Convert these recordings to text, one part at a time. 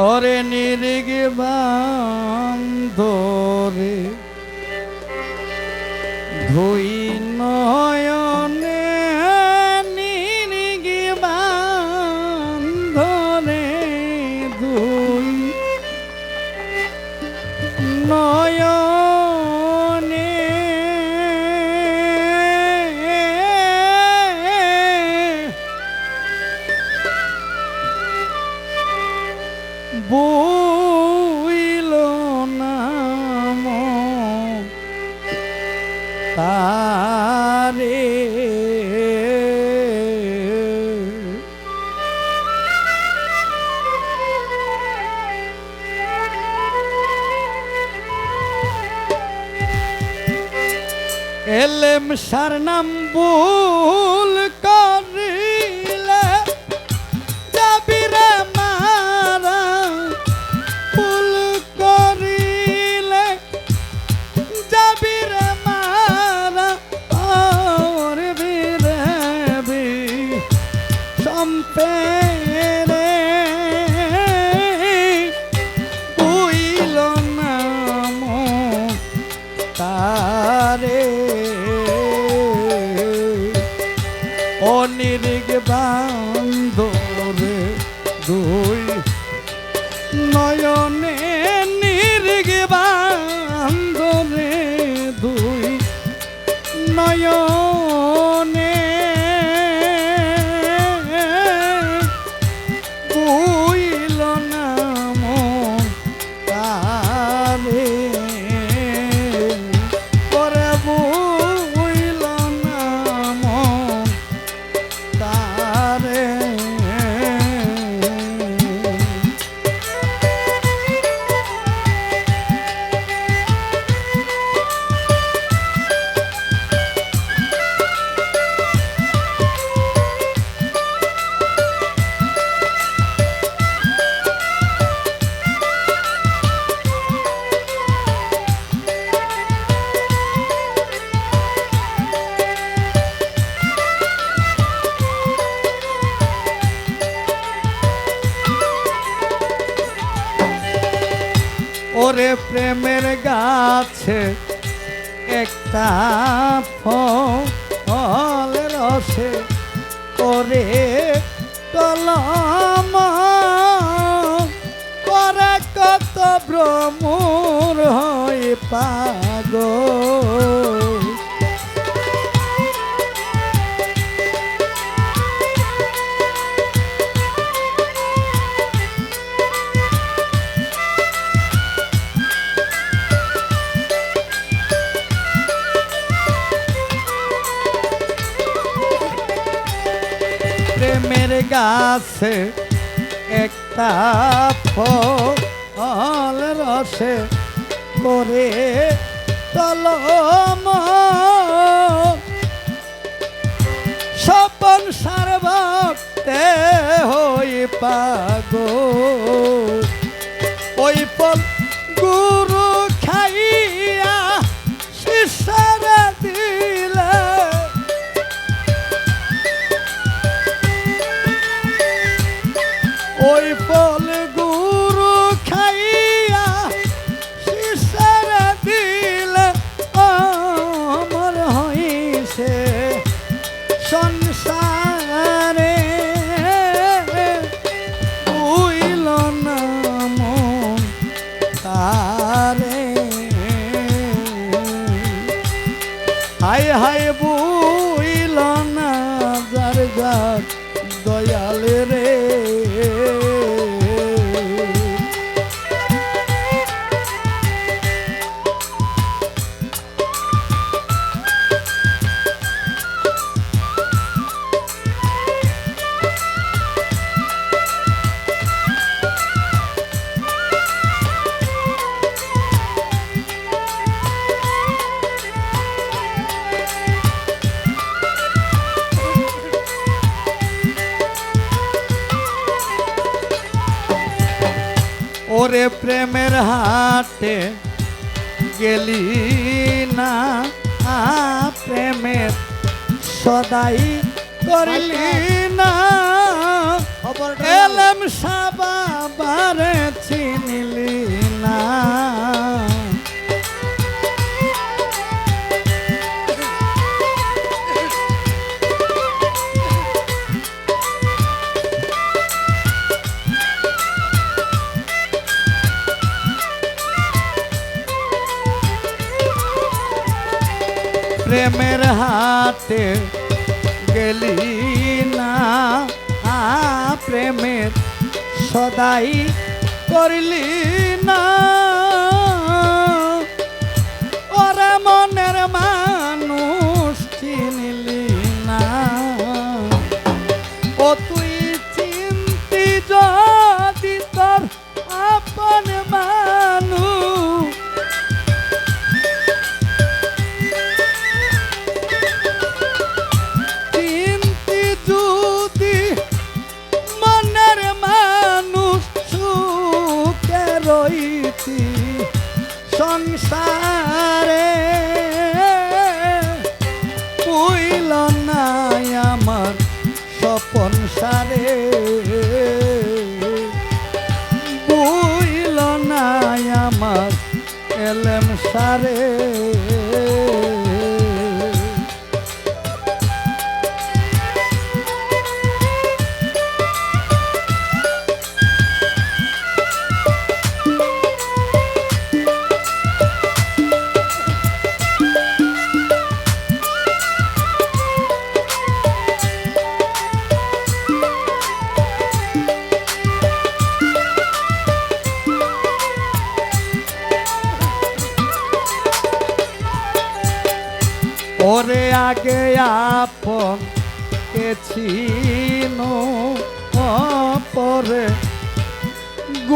ওরে নিরিগ বান্ধরে ধুই এলেম সার নাম ভুল go. গাছে একটা ফল রসে করে কলম করে কত ভ্রমণ হয় পাগল। গাছে একটা ফল রসে করে তলম। সপন সার্বতে হই পাগ ওই ফল তারে হায় বুইল হাতে গেলি না প্রেমের সদাই করলি না। এলম সাবাবারে চিনিলি না। হাতে গেলি না প্রেমের সদাই করলি।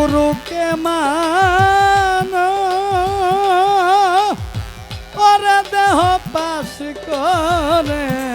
গুরুকে মান ওরে দেহ পাশ করে।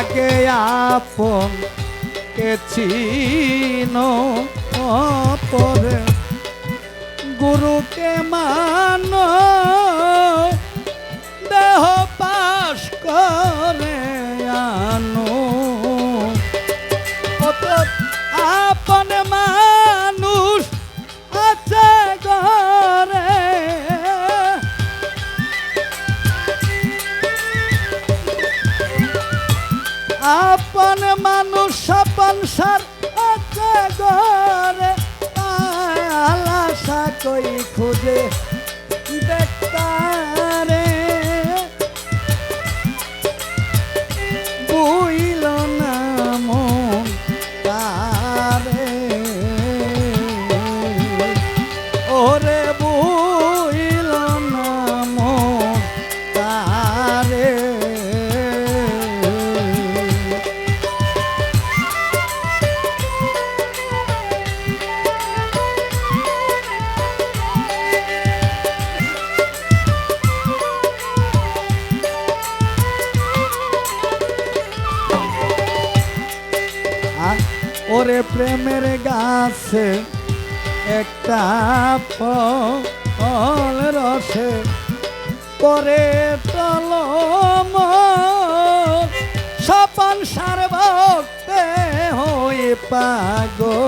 আগে আপন কে চিনো? পরে গুরুকে মানো। দেহ পাশ করে আনো খুঁজে বেকারে ফল রসে করে তল সপন সারবক্তে হয়ে পাগো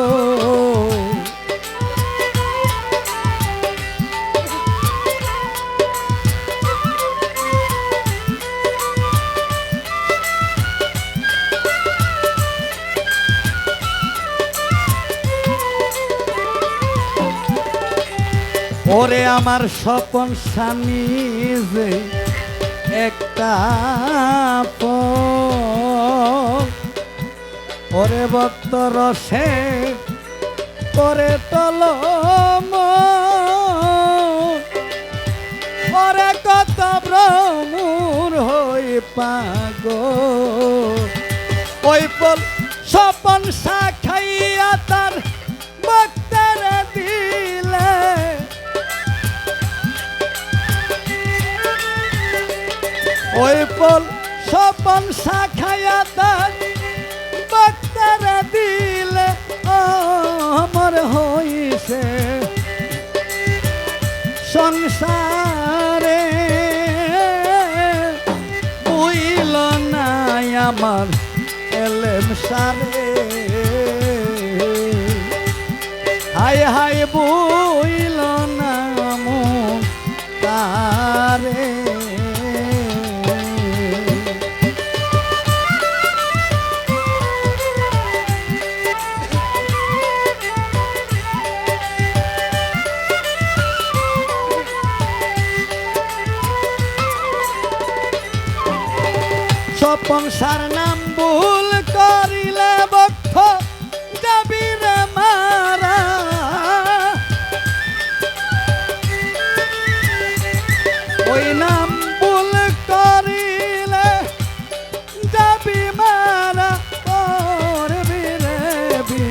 ওরে আমার স্বপন স্বামী যে একটা। ওরে ভক্ত রসে করে তলম ওরে কত ভ্রমুর হই পাগ স্বপন শাখায়া দান বক্তারা দিলে আমার হইছে। সংসারে বুইল নাই আমার, এলেম সারে। হাই হাই বুইল তার নাম ভুল করিলে বক্ষ যাবি রে মারা। ওই নাম ভুল করিলে যাবি মারা করবি রে বি